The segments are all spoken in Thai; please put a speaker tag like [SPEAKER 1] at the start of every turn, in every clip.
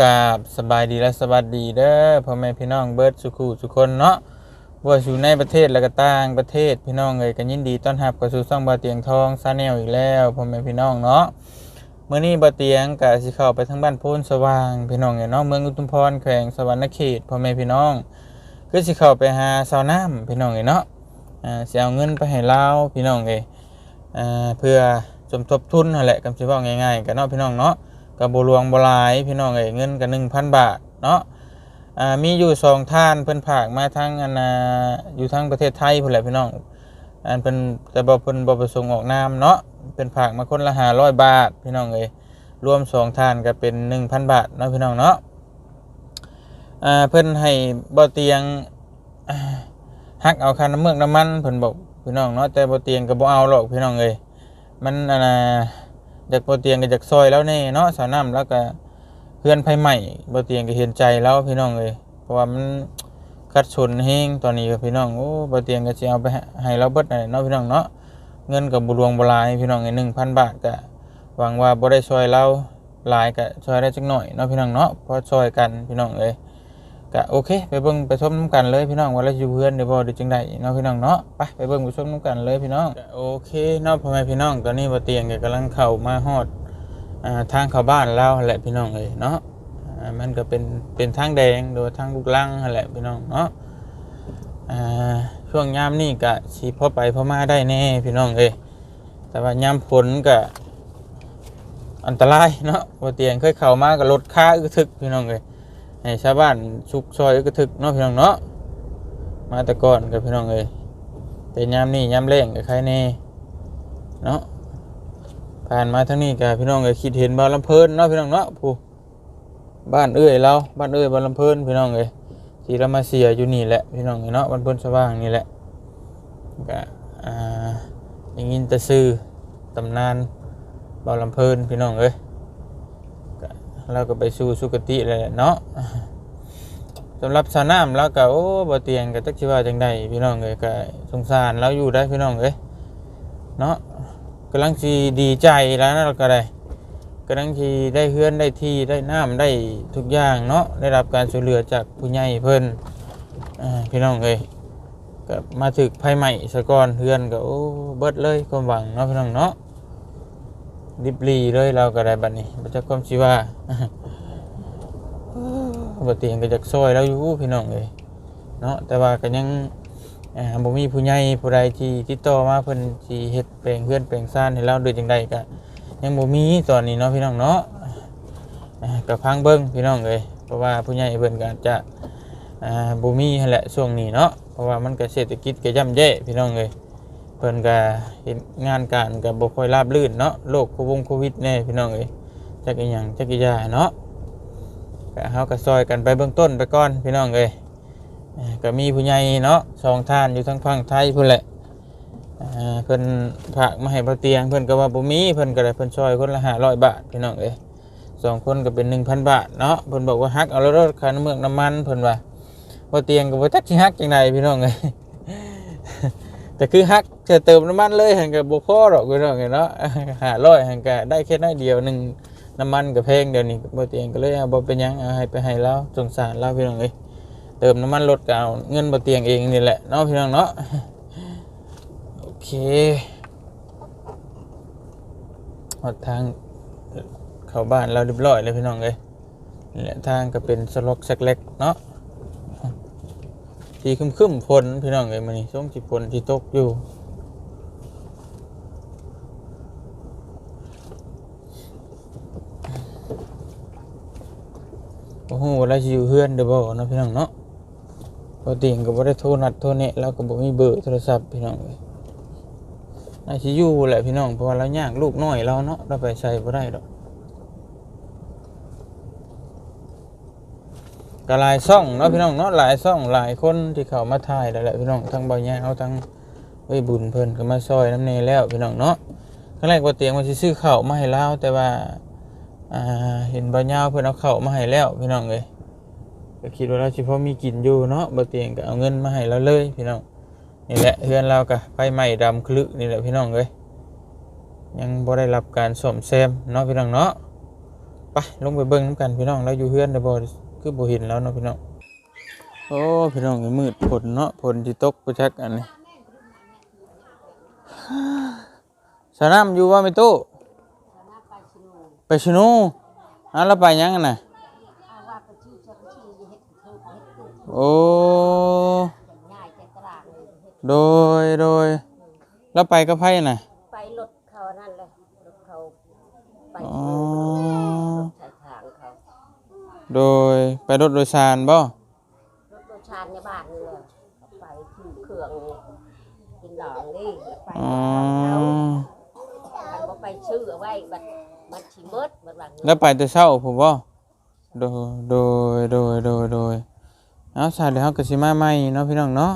[SPEAKER 1] กราบสบายดีและสวัสดีเด้อพ่อแม่พี่น้องเบิร์ดสุขุสุคนเนาะว่าอยู่ในประเทศและก็ต่างประเทศพี่น้องเอ้ยก็ยินดีต้อนรับเข้าสู่ช่องบาเตียงทองซาแนลอีกแล้วพ่อแม่พี่น้องเนาะเมื้อนี้บาเตียงก็สิเข้าไปทางบ้านโพนสว่างพี่น้องเอ้ยเนาะเมืองอุทุมพรแขวงสวรรณเขตพ่อแม่พี่น้องคือสิเข้าไปหาสาวน้ำพี่น้องเอ้ยเนาะอ่าสิเอาเงินไปให้เลาพี่น้องเอ้ยอ่าเพื่อสมทบทุนนั่นแหละกำสิเว้าง่ายๆกันเนาะพี่น้องเนาะ กับบหลวงบลายพี่น้องเอ้ยเงินกันหนึ่งพันบาทเนาะมีอยู่สองท่านเพิ่นผากมาทั้งอันน่ะอยู่ทั้งประเทศไทยพุ่นแหละพี่น้องอันเพิ่นแต่บ่เพิ่นบ่ประสงค์ออกนามเนาะเป็นผากมาคนละ500บาทพี่น้องเอ้ยรวมสองท่านก็เป็น1,000บาทเนาะพี่น้องเนาะเพิ่นให้บ่เตียงอ่าหักเอาค่าน้ำเมือกน้ำมันเพิ่นบอกพี่น้องเนาะแต่บ่เตียงก็บ่เอาหรอกพี่น้องเอ้ยมันอันน่ะ จากบ่เตียงก็จากซอยแล้วแน่เนาะสาวน้ำแล้วก็เพื่อนไผใหม่บ่เตียงก็เห็นใจแล้วพี่น้องเลยเพราะว่ามันคัดชนแฮงตอนนี้ก็พี่น้องโอ้บ่เตียงก็สิเอาไปให้เราเบิดนั่นแหละเนาะพี่น้องเนาะเงินก็บ่หลวงบลายพี่น้องไอ้1,000บาทก็หวังว่าบ่ได้ช่วยเราหลายก็ช่วยได้จักหน่อยเนาะพี่น้องเนาะพอช่วยกันพี่น้องเอ้ย ก็โอเค ไปเบิ่งไปชมน้ำกันเลยพี่น้องว่าเราอยู่เพื่อนได้บ่หรือจังไดเนาะพี่น้องเนาะไปไปเบิ่งไปชมน้ำกันเลยพี่น้องโอเคเนาะพ่อแม่พี่น้องตอนนี้บ่เตียงก็กำลังเข้ามาฮอดทางเข้าบ้านเราแหละพี่น้องเอ้ยเนาะมันก็เป็นเป็นทางแดงโดยทางลูกลังแหละพี่น้องเนาะช่วงยามนี่ก็สิพอไปพ่อมาได้แน่พี่น้องเอ้ยแต่ว่ายามฝนก็อันตรายเนาะว่เตียงเคยเข้ามาก็รถค่าอึทึกพี่น้องเอ้ย ให้ชาวบ้านชุกซอยอึกทึกเนาะพี่น้องเนาะมาแต่ก่อนกับพี่น้องเอ้ยแต่ยามนี่ยามแรงก็ใครแน่เนาะผ่านมาทางนี้กับพี่น้องก็คิดเห็นบ้านลำเพลินเนาะพี่น้องเนาะผู้บ้านเอ้ยเราบ้านเอ้ยบ้านลำเพลินพี่น้องเอ้ยที่เรามาเสียอยู่นี่แหละพี่น้องเนาะบ้านเพิ่นสว่างนี่แหละก็อ่าอย่างนี้แต่ซื้อตำนานบ้านลำเพลินพี่น้องเอ้ย ก็เราก็ไปสู่สุคติเลยเนาะสำหรับสาวน้ำแล้วก็โอ้บ่เตียงก็จักสิว่าจังใดพี่น้องเอ้ยก็สงสารเราอยู่ได้พี่น้องเอ้ยเนาะกำลังสีดีใจแล้วนะเราก็ได้กำลังสีได้เฮือนได้ที่ได้น้ำได้ทุกอย่างเนาะได้รับการช่วยเหลือจากผู้ใหญ่เพิ่นอ่าพี่น้องเอ้ยก็มาถึกภัยใหม่สะก่อนเฮือนก็โอ้เบิดเลยความหวังเนาะพี่น้องเนาะ ดิบลีเลยเราก็ได้บัดนี้บ่จักความสิว่าบ่เตียงก็จักซอยเราอยู่พี่น้องเอ้ยเนาะแต่ว่าก็ยังอ่าบ่มีผู้ใหญ่ผู้ใดที่ติดต่อมาเพิ่นสิเฮ็ดแปลงเพื่อนแปลงซ่านให้เราโดยจังใดก็ยังบ่มีตอนนี้เนาะพี่น้องเนาะอ่าก็พังเบิ่งพี่น้องเอ้ยเพราะว่าผู้ใหญ่เพิ่นก็จะบ่มีหั่นแหละช่วงนี้เนาะเพราะว่ามันก็เศรษฐกิจก็ย่ำแย่พี่น้องเอ้ย เพิ่นก็เฮ็ดงานการก็บ่ค่อยราบรื่นเนาะโรคโควงโควิดแน่พี่น้องเอ้ยจักอีหยังจักอีหยาเนาะก็เฮาก็ซอยกันไปเบื้องต้นไปก่อนพี่น้องเอ้ยก็มีผู้ใหญ่เนาะสองท่านอยู่ทั้งฝั่งไทยเพิ่นแหละเพิ่นฝากมาให้บ่เตียงเพิ่นก็ว่าบ่มีเพิ่นก็ได้เพิ่นช่วยคนละ500บาทพี่น้องเอ้ยสองคนก็เป็น 1,000 บาทเนาะเพิ่นบอกว่าฮักเอารถค่าน้ำเมืองน้ำมันเพิ่นว่าบ่เตียงก็บ่จักสิฮักจังไดพี่น้องเอ้ย แต่คือฮักจะเติมน้ำมันเลยหันก็บ่พอหรอกพี่น้องเอ้ยเนาะ500หันก็ได้แค่น้อยเดียวหนึ่งน้ำมันก็แพงเดี๋ยวนี้บ่เตียงก็เลยเอาบ่เป็นยังเอาให้ไปให้เราสงสารเราพี่น้องเอ้ยเติมน้ำมันรถก็เอาเงินมาเตียงเองนี่แหละเนาะพี่น้องเนาะโอเคหดทางเข้าบ้านเราเรียบร้อยเลยพี่น้องเลยนี่แหละทางก็เป็นสล็อกสักเล็กเนาะ ทีคึมคึมๆฝนพี่น้องเลยมันนี่ช่วงที่ฝนที่ตกอยู่โอ้โหเราจะอยู่เฮือนเดี๋ยวบอกนาะพี่น้องเนาะปกติก็บ่ได้โทรนัดโทรเนะแล้วก็บ่มีเบอร์โทรศัพท์พี่น้องเลยน่าสิอยู่แหละพี่น้องเพราะว่าเรายากลูกน้อยเราเนาะเราไปใช้บ่ได้ดอก ก็หลายซ่องเนาะพี่น้องเนาะหลายซ่องหลายคนที่เข้ามาถ่ายแล้วแหละพี่น้องทั้งบ่ยาทั้งเอ้ยบุญเพิ่นก็มาซอยน้ำเนยแล้วพี่น้องเนาะครั้งแรกว่าเตียงว่าสิซื้อเข้ามาให้เราแต่ว่าอ่าเห็นบ่ยาวเพิ่นเอาเข้ามาให้แล้วพี่น้องเอ้ยก็คิดว่าเราเฉพาะมีกินอยู่เนาะบ่เตียงก็เอาเงินมาให้เราเลยพี่น้องนี่แหละเฮือนเราก็ไฟไหม้ดำคลึนี่แหละพี่น้องเอ้ยยังบ่ได้รับการซ่อมแซมเนาะพี่น้องเนาะไปลงไปเบิ่งน้ำกันพี่น้องเราอยู่เฮือนได้บ่ คือบ่เห็นแล้วเนาะพี่น้องโอ้พี่น้องเอ้ยมืดฝนเนาะฝนที่ตกประชักอันนี้สนามอยู่ว่าไม่ตู้ไปชิโน่อะแล้วไปยังกันน่ะโอ้โดยโดยแล้วไปกับไพ่น่ะ
[SPEAKER 2] ไปรถเขานั่นเลยรถเขาไป
[SPEAKER 1] อ๋อ
[SPEAKER 2] รถใช้ทางเขา
[SPEAKER 1] โดยไปรถโดยสารบ่
[SPEAKER 2] รถโดยชานในบ้านนี่แหละไปที่เครื่องกินดองนี่ไป
[SPEAKER 1] อ๋อ
[SPEAKER 2] เขาคันบ่ไปชื่อเอาไว้บัดบัดชิเมิดบัดบัด
[SPEAKER 1] แล้วไปแต่เช้าผมบ่โดยโดยโดยโดยโดยเอาสายเดี๋ยวเราก็สิมาใหม่เนาะพี่น้องเนาะ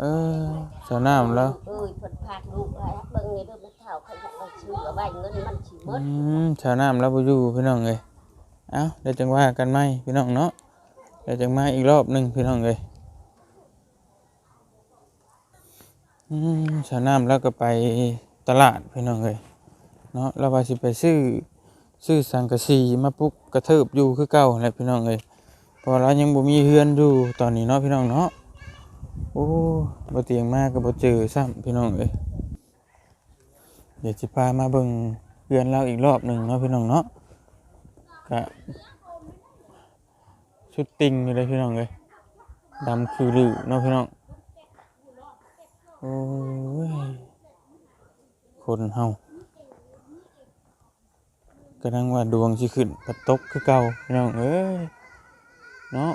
[SPEAKER 1] เออสนามแล้ว
[SPEAKER 2] เอ้ยเพิ่นพากลูกไว้เบิ่งนี่เด้อมันเฒ่าเขาจะไปชื่อเอาไว้เงินมันชิเมิ
[SPEAKER 1] อื
[SPEAKER 2] ด
[SPEAKER 1] มชาวน้ำแล้วบ่อยู่พี่น้องเอ้ย เอ้าเดี๋ยวจังว่ากันไหมพี่น้องเนาะเดี๋ยวจังมาอีกรอบหนึ่งพี่น้องเอ้ยอืมชาวน้ำแล้วก็ไปตลาดพี่น้องเอ้ยเนาะแล้วว่าสิไปซื้อซื้อสังกะสีมาปลุกกระเทิบอยู่คือเก่าแหละพี่น้องเอ้ยพอเรายังบ่มีเฮือนอยู่ตอนนี้เนาะพี่น้องเนาะโอ้บ่เตียงมากก็บ่เจอซ้ำพี่น้องเอ้ยเดี๋ยวสิพามาเบิ่งเพื่อนเราอีกรอบหนึ่งเนาะพี่น้องเนาะ ก็ชุดติงอยู่เลยพี่น้องเลยดำคือลือเนาะพี่น้องโอ้ยคนเฮากำลังว่าดวงสิขึ้นปัดตกคือเก่าพี่น้องเอ้ยเนาะ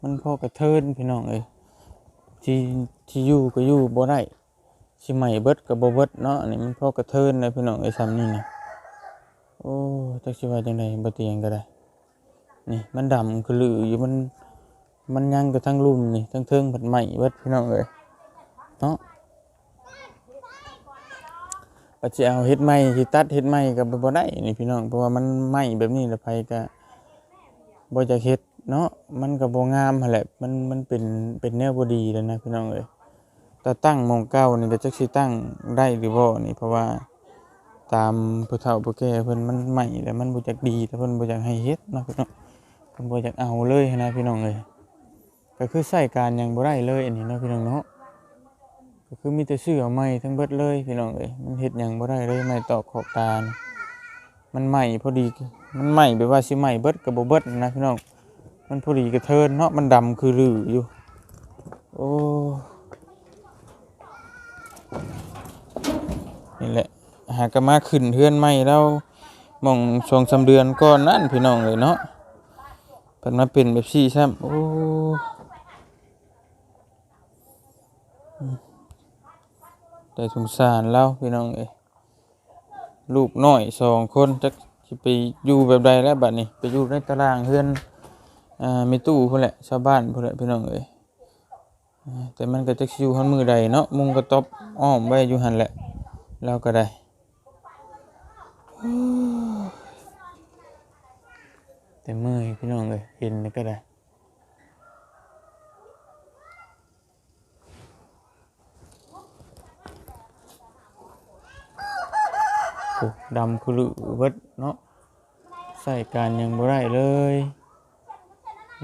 [SPEAKER 1] มันพอกระเทินพี่น้องเอ้ยที่ที่อยู่ก็อยู่บ่ได้ สิใหม่เบิดก็บ่เบิดเนาะนนี้มันพอกระเทินนะพี่น้องไอ้ซ้ำนี่นะโอ้จักสิว่าจังไดบ่เตียงก็ได้ นี่มันดำคือลืออยู่มันมันยังก็ทั้งลุ่มนี่ทั้งเทิงผัดใหม่เบิดพี่น้องเอ้ยเนาะปัจจัยเอาเฮ็ดใหม่สิตัดเฮ็ดใหม่ก็บ่ได้นี่พี่น้องเพราะว่ามันไหม้แบบนี้แล้วไผก็บ่อยากเฮ็ดเนาะมันก็บ่งามหั่นแหละมันมันเป็นเป็นแนวบ่ดีแล้วนะพี่น้องเอ้ย แต่ตั้งมองเก่านี่ก็จักสิตั้งได้หรือบ่นี่เพราะว่าตามผู้เฒ่าผู้แก่เพิ่นมันใหม่แล้วมันบ่จักดีแต่เพิ่นบ่อยากให้เฮ็ดเนาะพี่น้องเพิ่นบ่อยากเอาเลยนะพี่น้องเอ้ยก็คือใช้การยังบ่ได้เลยอันนี้เนาะพี่น้องเนาะก็คือมีแต่ซื้อเอาใหม่ทั้งเบิดเลยพี่น้องเอ้ยมันเฮ็ดหยังบ่ได้เลยไม้ตอกขอบตามันใหม่พอดีมันใหม่แบบว่าสิใหม่เบิดก็บ่เบิดนะพี่น้องมันพอดีกระเทินเนาะมันดำคือลืออยู่โอ้ นี่แหละหากมาขึ้นเทือนใหม่แล้วมองสองสามเดือนก่อนนั่นพี่น้องเลยเนาะเพิ่นมาเป็นแบบซี่ซ้ำโอ้แต่สงสารเราพี่น้องเอ้ยลูกน้อยสองคนจักสิไปอยู่แบบใดแล้วบัดนี้ไปอยู่ในตารางเฮือนอ่ามีตู้พุ่นแหละชาวบ้านพุ่นแหละพี่น้องเอ้ยแต่มันก็จะอยู่หันมือใดเนาะมุงกระตบอ้อมไว้อยู่หันแหละ แล้วก็ได้แต่เมื่อยพี่น้องเลยเห็นแล้วก็ได้โอ้ดำคุลุเบิดเนาะใส่การยังบ่ได้เลย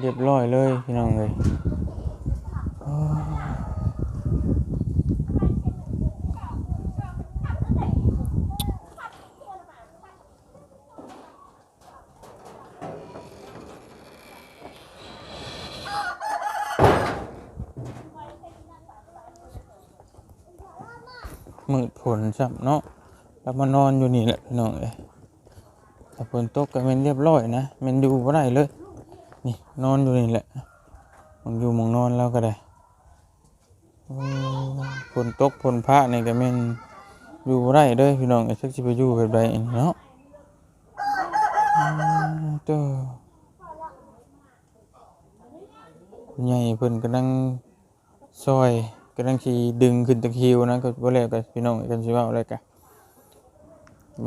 [SPEAKER 1] เรียบร้อยเลยพี่น้องเลยโอ้ มืดผลสับเนาะแล้วมานอนอยู่นี่แหละพี่น้องเลยถ้าฝนตกก็มันเรียบร้อยนะมันอยู่บ่ได้เลย นี่นอนอยู่นี่แหละมองอยู่มองนอนแล้วก็ได้ฝนตกฝนพระนี่ก็ม่นอยู่บ่ได้เด้อพี่น้องไอ้สักสิไปอยู่แบบใดอันเนาะอืมเด้อคุณใหญ่เพิ่นกำลังซอย กำลังสิดึงขึ้นตะคิวนะก็บ่แล้วก็พี่น้องกันสิเว้าอะไรกัน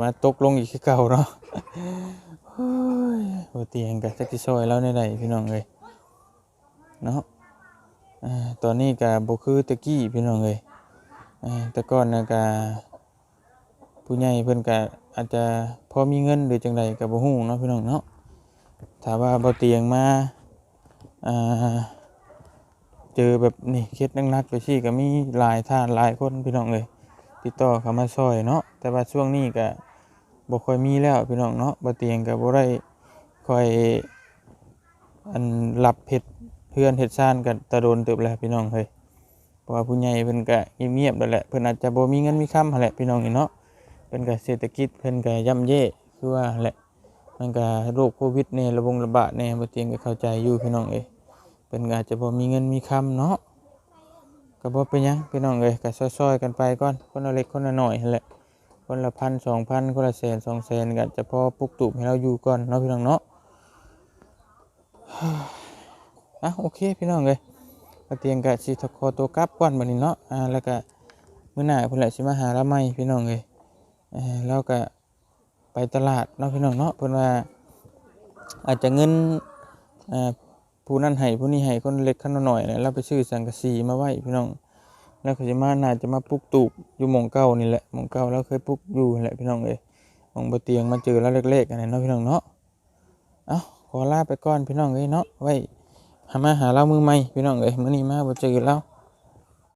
[SPEAKER 1] มาตกลงอีกคือเก่าเนาะโอ้ยโอเตียงกับจักสิซอยแล้วในใดพี่น้องเลยเนาะตอนนี้กับบคือตะกี้พี่น้องเลยแต่ก่อนนะก็ผู้ใหญ่เพิ่อนก็อาจจะพอมีเงินหรือจังใดก็บ่ฮู้เนาะพี่น้องเนาะถ้าว่าบ่เตียงมาอ่า เจอแบบนี้เคสหนักๆไปซี่ก็มีหลายท่านหลายคนพี่น้องเอ้ยติดต่อเข้ามาช่วยเนาะแต่ว่าช่วงนี้ก็บ่ค่อยมีแล้วพี่น้องเนาะบ่เตียงก็บ่ได้ค่อยอันรับเฮ็ดเพื่อนเฮ็ดซ่านกันตะโดนเติบแล้วพี่น้องเฮ้ยเพราะว่าผู้ใหญ่เพิ่นก็เงียบๆนั่นแหละเพิ่นอาจจะบ่มีเงินมีคำหั่นแหละพี่น้องนี่เนาะเพิ่นก็เศรษฐกิจเพิ่นก็ย่ำแย่คือว่าแหละมันก็โรคโควิดเนี่ยระบงระบาดเนี่ยบ่เตียงก็เข้าใจอยู่พี่น้องเอ้ย เพิ่นอาจจะบ่มีเงินมีคำเนาะก็บ่เป็นหยังพี่น้องเอ้ยก็ซอยๆกันไปก่อนคนละเล็กคนละน้อยหั่นแหละคนละพันสองพันคนละแสนสองแสนก็จะพอปลุกตูบให้เราอยู่ก่อนเนาะพี่น้องเนาะอะโอเคพี่น้องเอ้ยก็เตียงกะสิทคอตัวกลับก่อนบัดนี้เนาะอ่าแล้วก็มื้อหน้าพิ่นแหละสิมาหาเราใหม่พี่น้องเอ้ยแล้วก็ไปตลาดเนาะพี่น้องเนาะเพิ่นว่าอาจจะเงินอ่า ผู้นั่นให้ผู้นี้ให้คนเล็กคนน้อยเนี่ยเราไปซื้อสังกะสีมาไว้พี่น้องแล้วเขาจะมาน่าจะมาปลุกตูบอยู่หมองเก้านี่แหละหมองเก้าแล้วเคยปลุกอยู่นั่แหละพี่น้องเอ้ยหมองบะเตียงมาเจอแล้วเล็กๆอันนั้นเนาะพี่น้องเนาะเอ้าขอลาไปก่อนพี่น้องเอ้ยเนาะไว้หามาหาเรามือใหม่พี่น้องเอ้ยมื่อนี้มาบ่เจอเรา